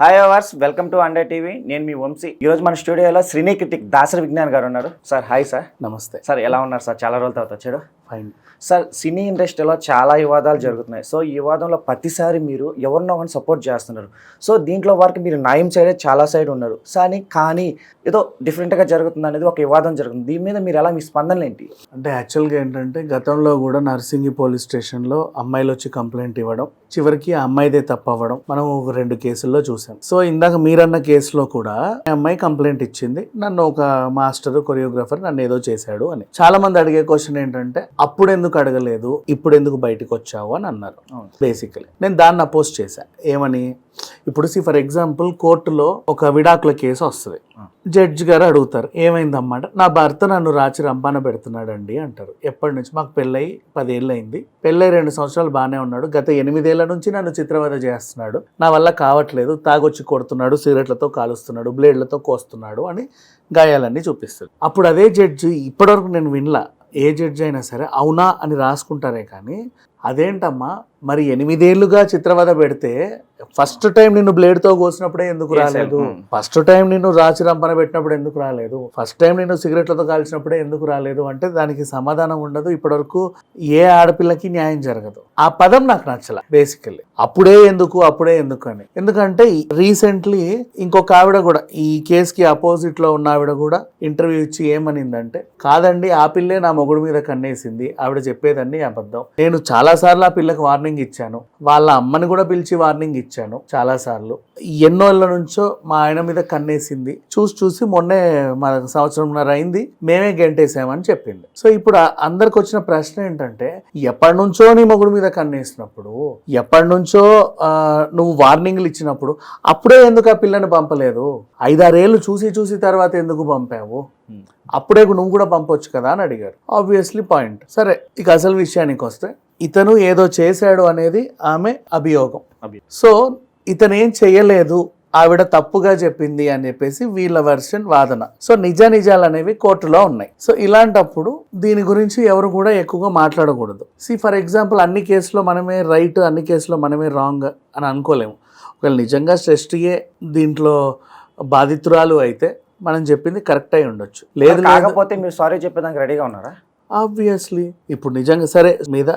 Hi ours welcome to under TV నేను మీ వంశీ. ఈ రోజు మన స్టూడియోలో శ్రీని క్రిటిక్ దాసరి విజ్ఞాన్ గారు ఉన్నారు. సార్ హాయ్ సార్ నమస్తే. సార్ ఎలా ఉన్నారు సార్? చాలా రోజుల తర్వాత వచ్చాడు. ఫైన్ సార్ సినీ ఇండస్ట్రీలో చాలా వివాదాలు జరుగుతున్నాయి. సో ఈ వివాదంలో ప్రతిసారి మీరు ఎవరినో ఒకరిని సపోర్ట్ చేస్తున్నారు. సో దీంట్లో వారికి మీరు న్యాయం సైడే చాలా సైడ్ ఉన్నారు. కానీ కానీ ఏదో డిఫరెంట్గా జరుగుతుంది అనేది ఒక వివాదం జరుగుతుంది. దీని మీద మీరు ఎలా మీ స్పందనలు ఏంటి? అంటే యాక్చువల్గా ఏంటంటే గతంలో కూడా నర్సింగి పోలీస్ స్టేషన్లో అమ్మాయిలు వచ్చి కంప్లైంట్ ఇవ్వడం చివరికి ఆ అమ్మాయిదే తప్పు అవ్వడం మనం ఒక రెండు కేసుల్లో చూసాం. సో ఇందాక మీరన్న కేసులో కూడా అమ్మాయి కంప్లైంట్ ఇచ్చింది. నన్ను ఒక మాస్టర్ కొరియోగ్రాఫర్ నన్ను ఏదో చేశాడు అని. చాలా మంది అడిగే క్వశ్చన్ ఏంటంటే అప్పుడు ఎందుకు అడగలేదు? ఇప్పుడు ఎందుకు బయటకు వచ్చావు అని అన్నారు. బేసికలీ. నేను దాన్ని అపోజ్ చేశా. ఏమని? ఇప్పుడు సి ఫర్ ఎగ్జాంపుల్ కోర్టులో ఒక విడాకుల కేసు వస్తుంది. జడ్జి గారు అడుగుతారు ఏమైంది అంటే నా భర్త నన్ను రాచి రంపాన పెడుతున్నాడండి అంటారు. ఎప్పటి నుంచి? మాకు పెళ్ళై పదేళ్ళు అయింది పెళ్ళై రెండు సంవత్సరాలు బాగానే ఉన్నాడు. గత ఎనిమిదేళ్ళ నుంచి నన్ను చిత్రవద చేస్తున్నాడు. నా వల్ల కావట్లేదు. తాగొచ్చి కొడుతున్నాడు సిగరెట్లతో కాలుస్తున్నాడు బ్లేడ్లతో కోస్తున్నాడు అని గాయాలన్నీ చూపిస్తుంది. అప్పుడు అదే జడ్జి ఇప్పటివరకు నేను వినలా ఏ జడ్జి అయినా సరే అవునా అని రాసుకుంటారే కానీ అదేంటమ్మా? మరి ఎనిమిదేళ్ళుగా చిత్రవద పెడితే ఫస్ట్ టైం నిన్ను బ్లేడ్తో కోసినప్పుడే ఎందుకు రాలేదు? Mm. ఫస్ట్ టైం నిన్ను రాచి రంపన పెట్టినప్పుడు ఎందుకు రాలేదు? ఫస్ట్ టైం నిన్ను సిగరెట్లతో కాల్చినప్పుడే ఎందుకు రాలేదు? అంటే దానికి సమాధానం ఉండదు. ఇప్పటివరకు ఏ ఆడపిల్లకి న్యాయం జరగదు. ఆ పదం నాకు నచ్చల బేసికల్లీ అప్పుడే ఎందుకు అప్పుడే ఎందుకు అని. ఎందుకంటే రీసెంట్లీ ఇంకొక ఆవిడ కూడా ఈ కేసుకి అపోజిట్లో ఉన్న ఆవిడ కూడా ఇంటర్వ్యూ ఇచ్చి ఏమనిందంటే కాదండి ఆ పిల్లే నా మొగుడు మీద కన్నేసింది. ఆవిడ చెప్పేదండి అబద్ధం. నేను చాలా సార్లు ఆ పిల్లకి వార్నింగ్ ఇచ్చాను. వాళ్ళ అమ్మని కూడా పిలిచి వార్నింగ్ ఇచ్చాను చాలా సార్లు ఎన్నో ఏళ్ళ నుంచో మా ఆయన మీద కన్నేసింది. చూసి చూసి మొన్నే మా సంవత్సరంన్నర అయింది మేమే గెంటేసామని చెప్పింది. సో ఇప్పుడు అందరికి వచ్చిన ప్రశ్న ఏంటంటే ఎప్పటి నుంచో నీ మొగుడు మీద కన్నేసినప్పుడు ఎప్పటి నుంచో నువ్వు వార్నింగ్లు ఇచ్చినప్పుడు అప్పుడే ఎందుకు ఆ పిల్లని పంపలేదు? ఐదారేళ్ళు చూసి చూసి తర్వాత ఎందుకు పంపావు. అప్పుడే నువ్వు కూడా పంపొచ్చు కదా అని అడిగారు. ఆబ్వియస్లీ పాయింట్ సరే ఇక అసలు విషయానికి వస్తే ఇతను ఏదో చేశాడు అనేది ఆమె అభియోగం. అభి- సో ఇతను ఏం చేయలేదు ఆవిడ తప్పుగా చెప్పింది అని చెప్పేసి వీళ్ళ వెర్షన్ వాదన. సో నిజ నిజాలు అనేవి కోర్టులో ఉన్నాయి. సో ఇలాంటప్పుడు దీని గురించి ఎవరు కూడా ఎక్కువగా మాట్లాడకూడదు. సి ఫర్ ఎగ్జాంపుల్ అన్ని కేసులో మనమే రైట్ అన్ని కేసులో మనమే రాంగ్ అని అనుకోలేము. ఒకవేళ నిజంగా సృష్టియే దీంట్లో బాధితురాలు అయితే మనం చెప్పింది కరెక్ట్ అయి ఉండొచ్చు. లేదు లేదు. కాకపోతే మీరు సారీ చెప్పేదానికి రెడీగా ఉన్నారా? ఆబ్వియస్లీ ఇప్పుడు నిజంగా సరే మీద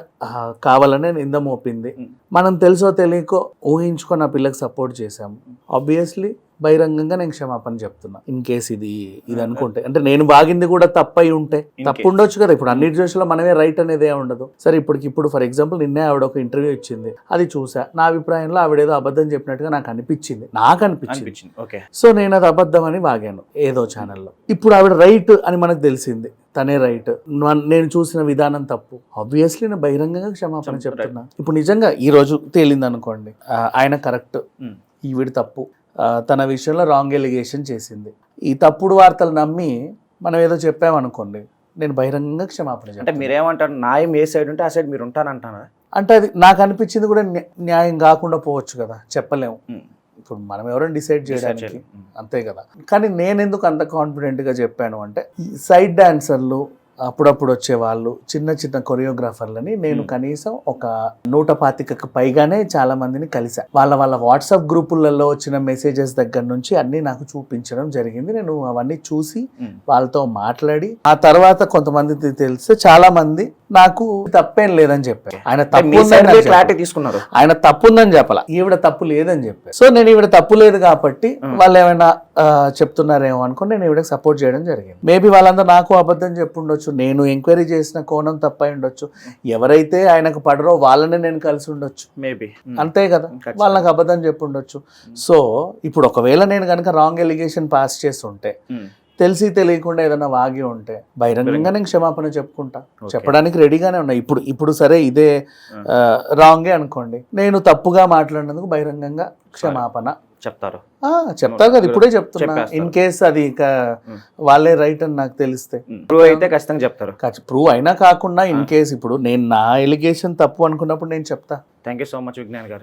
కావాలనే నింద మోపింది. మనం తెలుసో తెలియకో ఊహించుకొని ఆ పిల్లకి సపోర్ట్ చేశాము ఆబ్వియస్లీ బహిరంగంగా నేను క్షమాపణ చెప్తున్నా. ఇన్ కేస్ ఇది ఇది అనుకుంటే. అంటే నేను బాగింది కూడా తప్పై ఉంటే. తప్పు. ఉండొచ్చు కదా. ఇప్పుడు అన్నిటి విషయంలో మనమే రైట్ అనేది ఏం ఉండదు. సరే ఇప్పటికి ఇప్పుడు ఫర్ ఎగ్జాంపుల్ నిన్నే ఆవిడ ఒక ఇంటర్వ్యూ ఇచ్చింది. అది చూసా. నా అభిప్రాయంలో ఆవిడ ఏదో అబద్ధం చెప్పినట్టుగా నాకు అనిపించింది. నాకు అనిపించింది. ఓకే సో నేను అది అబద్ధం అని వాగాను ఏదో ఛానల్లో ఇప్పుడు ఆవిడ రైట్ అని మనకు తెలిసింది. తనే రైట్ నేను చూసిన విధానం తప్పు. ఆబ్వియస్లీ నేను బహిరంగంగా క్షమాపణ చెప్తా- చెప్తున్నా. ఇప్పుడు నిజంగా ఈ రోజు తేలింది అనుకోండి ఆయన కరెక్ట్ Mm. ఈవిడ తప్పు. తన విషయంలో రాంగ్ ఎలిగేషన్ చేసింది. ఈ తప్పుడు వార్తలు నమ్మి మనం ఏదో చెప్పామనుకోండి నేను బహిరంగంగా క్షమాపణ అంటే మీరేమంటారు? న్యాయం ఏ సైడ్ ఉంటే ఆ సైడ్ మీరు ఉంటానంటారా? అంటే అది నాకు అనిపించింది కూడా న్యా- న్యాయం కాకుండా పోవచ్చు కదా చెప్పలేము. ఇప్పుడు మనం ఎవరైనా డిసైడ్ చేయడానికి అంతే కదా. కానీ నేను ఎందుకు అంత కాన్ఫిడెంట్గా చెప్పాను అంటే ఈ సైడ్ డాన్సర్లు అప్పుడప్పుడు వచ్చే వాళ్ళు చిన్న చిన్న కొరియోగ్రాఫర్లని నేను. కనీసం ఒక నూట పాతికకు పైగానే చాలా మందిని కలిసా వాళ్ళ వాళ్ళ వాట్సాప్ గ్రూపులలో వచ్చిన మెసేజెస్ దగ్గర నుంచి అన్ని నాకు చూపించడం జరిగింది నేను అవన్నీ చూసి. వాళ్ళతో మాట్లాడి ఆ తర్వాత కొంతమంది తెలిస్తే చాలా మంది నాకు తప్పేం లేదని చెప్పారు. ఆయన తప్పు. క్లారిటీ తీసుకున్నారు. ఆయన తప్పు ఉందని చెప్పాల. ఈవిడ తప్పు లేదని చెప్పారు. సో నేను ఈవిడ తప్పు లేదు కాబట్టి. వాళ్ళు ఏమైనా చెప్తున్నారేమో అనుకుని నేను ఈవిడకి సపోర్ట్ చేయడం జరిగింది. మేబీ వాళ్ళందరూ నాకు అబద్ధం చెప్పుండొచ్చు. నేను ఎంక్వైరీ చేసిన కోణం తప్పై ఉండొచ్చు. ఎవరైతే ఆయనకు పడరో వాళ్ళనే నేను కలిసి ఉండొచ్చు. మేబీ అంతే కదా? వాళ్ళకి అబద్ధం చెప్పుండొచ్చు. సో ఇప్పుడు ఒకవేళ నేను కనుక రాంగ్ ఎలిగేషన్ పాస్ చేస్తుంటే తెలిసి తెలియకుండా ఏదైనా వాగి ఉంటే బహిరంగంగా నేను క్షమాపణ చెప్పుకుంటా. చెప్పడానికి రెడీగానే ఉన్నా. ఇప్పుడు ఇప్పుడు సరే ఇదే రాంగే అనుకోండి. నేను తప్పుగా మాట్లాడినందుకు బహిరంగంగా క్షమాపణ. చెప్తారు. ఆ, చెప్తారు కదా ఇప్పుడే చెప్తున్నా. ఇన్ కేస్ అది ఇక. వాళ్ళే రైట్ అని నాకు తెలిస్తే. ప్రూవ్ అయితే ఖచ్చితంగా చెప్తారు. ప్రూవ్ అయినా కాకుండా ఇన్. కేస్ ఇప్పుడు నేను నా ఎలిగేషన్ తప్పు అనుకున్నప్పుడు నేను చెప్తా. Thank you so much Vignan garu.